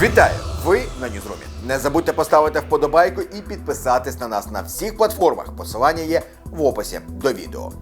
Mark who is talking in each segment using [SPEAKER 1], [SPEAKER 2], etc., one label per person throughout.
[SPEAKER 1] Вітаю! Ви на Ньюзрумі. Не забудьте поставити вподобайку і підписатись на нас на всіх платформах. Посилання є в описі до відео.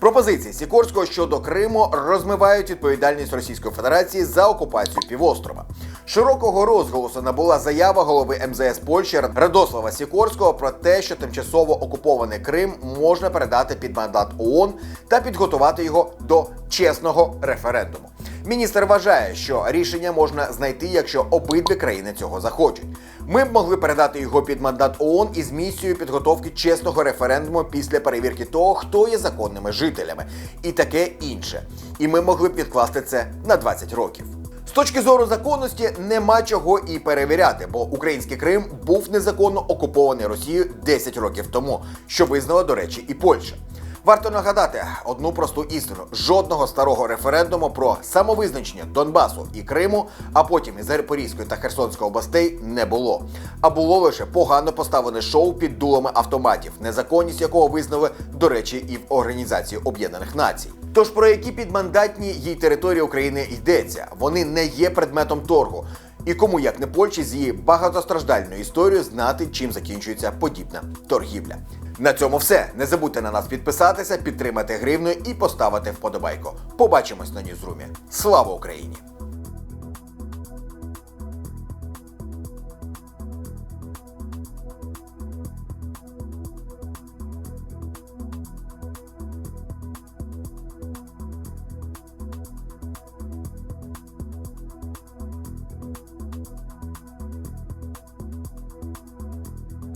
[SPEAKER 1] Пропозиції Сікорського щодо Криму розмивають відповідальність Російської Федерації за окупацію півострова. Широкого розголосу набула заява голови МЗС Польщі Радослава Сікорського про те, що тимчасово окупований Крим можна передати під мандат ООН та підготувати його до чесного референдуму. Міністр вважає, що рішення можна знайти, якщо обидві країни цього захочуть. Ми б могли передати його під мандат ООН із місією підготовки чесного референдуму після перевірки того, хто є законними жителями, і таке інше. І ми могли б відкласти це на 20 років. З точки зору законності нема чого і перевіряти, бо український Крим був незаконно окупований Росією 10 років тому, що визнала, до речі, і Польща. Варто нагадати одну просту істину: жодного старого референдуму про самовизначення Донбасу і Криму, а потім і Запорізької та Херсонської областей не було. А було лише погано поставлене шоу під дулами автоматів, незаконність якого визнали, до речі, і в Організації Об'єднаних Націй. Тож про які підмандатні їй території України йдеться? Вони не є предметом торгу. І кому як не Польщі з її багатостраждальною історією знати, чим закінчується подібна торгівля. На цьому все. Не забудьте на нас підписатися, підтримати гривною і поставити вподобайку. Побачимось на Ньюзрумі. Слава Україні!